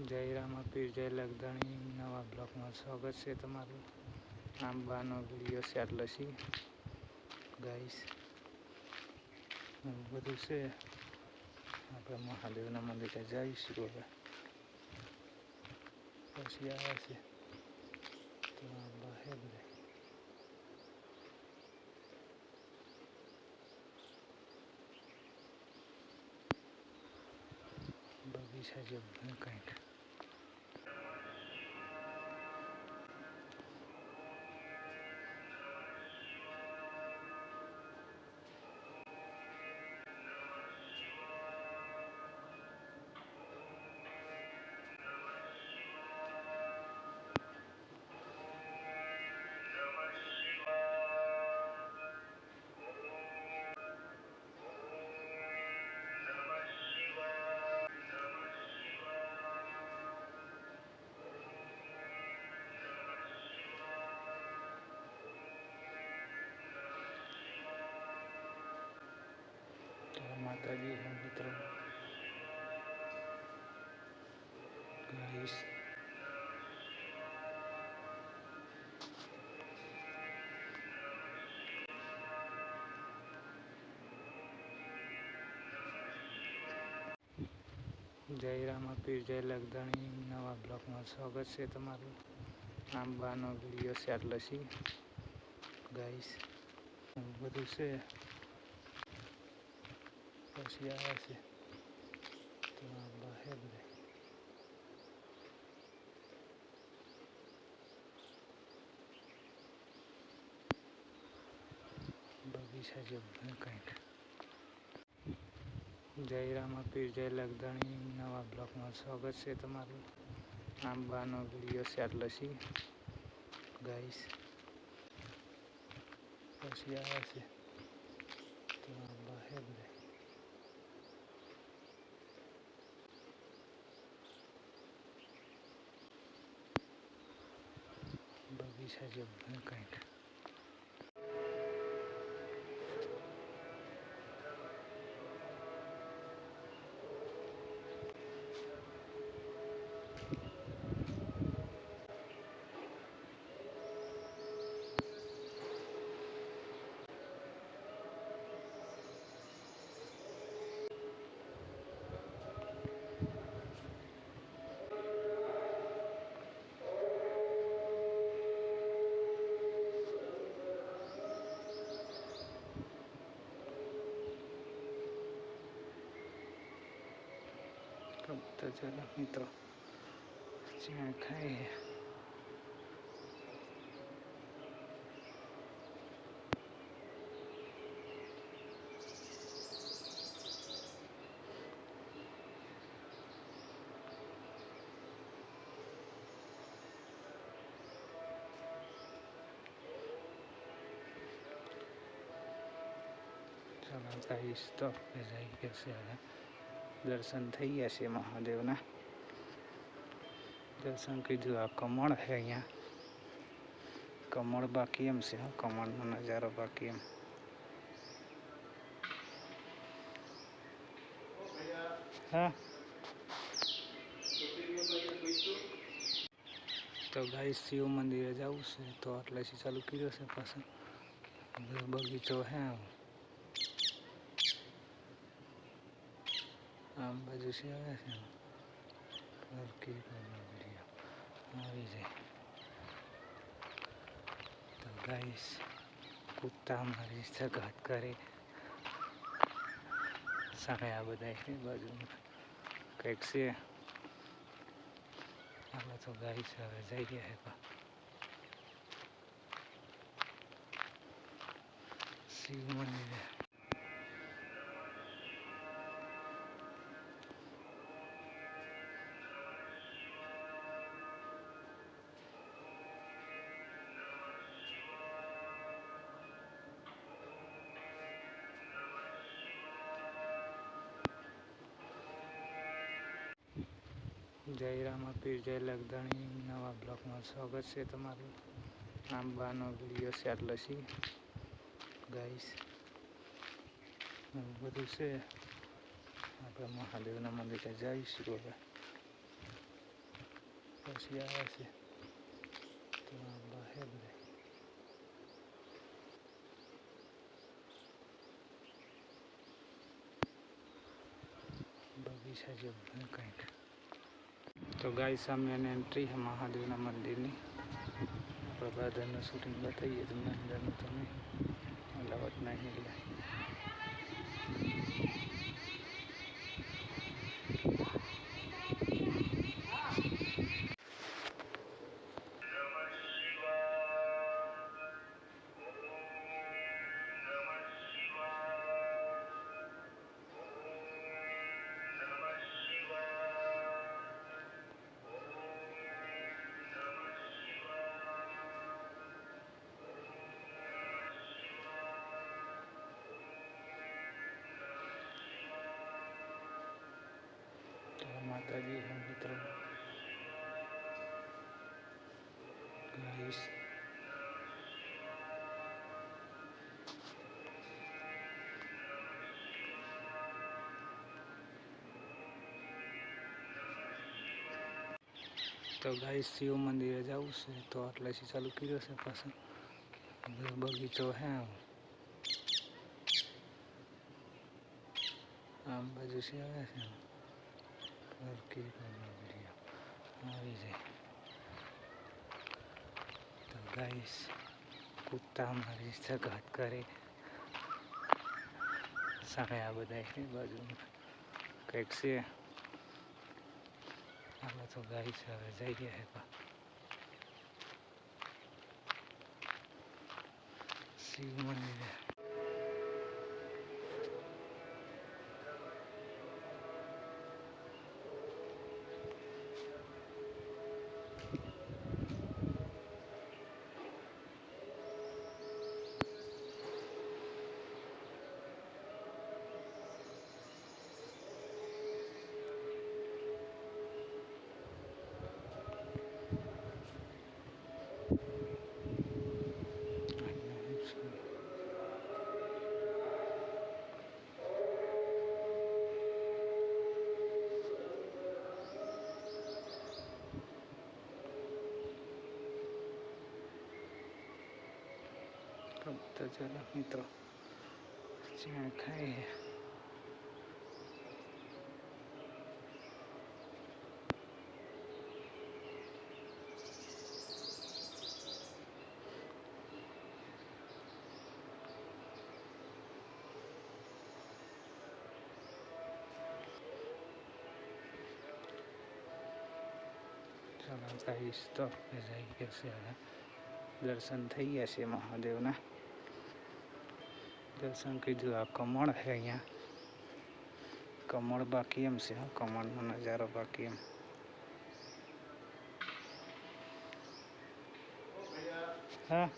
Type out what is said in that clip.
જય રામાપીર જય લગધણી નવા બ્લોકમાં સ્વાગત છે તમારું. આંબાનો વીડિયો છે એટલે છે ગાઈસ બધું છે. આપણે મહાદેવના મંદિરે જઈશું હવે. પછી આવે છે. તો આંબા હે બધા. બગીચા જેવું કંઈક. માતાજી હે મિત્રો. જય રામ રામાપીર, જય લગધણી નવા બ્લોકમાં સ્વાગત છે તમારું. આંબાનો વીડિયો છે એટલે સી ગાઈસ, બધું છે. પછી આવે છે તો આંબા હે બગીચા હે કંઈક જય રામાપીર જય લગદાણી નવા બ્લોકમાં સ્વાગત છે તમારું આંબાનો વીડિયો છે એટલે છે ગાઈસ પછી આવે છે તો આંબા હે બધા બગીચા જેવું હે કંઈક તો ચાલો મિત્રો જ્યાં ખાઈએ ચાલો ગાઈશ તો આપણે જઈ ગયા છે હવે દર્શન થઈ ગયા છે મહાદેવના. દર્શન કીધું, આ કમળ છે અહીંયા. કમળ બાકી એમ છે કમળનો નજારો બાકી એમ. હા. તો ગાઈ શિવ મંદિરે જવું છે, તો આટલે ચાલુ કર્યો છે પાછું. બગીચો હે આમ બાજુ છે આવે છે. નરકી આવી જાય. તો ગાઈસ કૂતા મારી સગાત કરે. સામે આ બધા છે, બાજુમાં કંઈક છે. હાલો તો ગાઈસ હવે જઈ ગયા છે શિવ મંદિરે. જય રામાપીર જય લગધણી નવા બ્લોકમાં સ્વાગત છે તમારું. આંબાનો વીડિયો છે એટલે છે એવું બધું છે. આપણે મહાદેવના મંદિરે જઈશું હવે. પછી આવે છે. તો આંબા બધા બગીચા જેવું કંઈક. તો ગાય સામે અને એન્ટ્રી છે મહાદેવના મંદિરની. આપણે બહારનું શૂટિંગ બતાવીએ તમને અંદરનું તમે. નહીં અલાવટ માતાજી છે મિત્રો. ગાઈસ તો ગાઈ શિવ મંદિરે જવું છે, તો આટલેથી ચાલુ કર્યો છે પાછો. બગીચો હે આમ. બાજુ છે આવે છે. તો ગાઈસ કૂદતા મારી સગાત કરે સામે આ બધા છે બાજુમાં કંઈક છે હાલો તો ગાઈસ હવે જઈએ હે પા શિવ મંદિરે તો ચાલો, મિત્રો. ચા ખાઈએ. ચાલો ગાઈશ તો જઈ ગયા છે દર્શન થઈ ગયા છે મહાદેવના. દર્શન કીધું. આ કમળ છે અહીંયા. કમળ બાકી એમ છે કમળનો નજારો બાકી એમ. હા.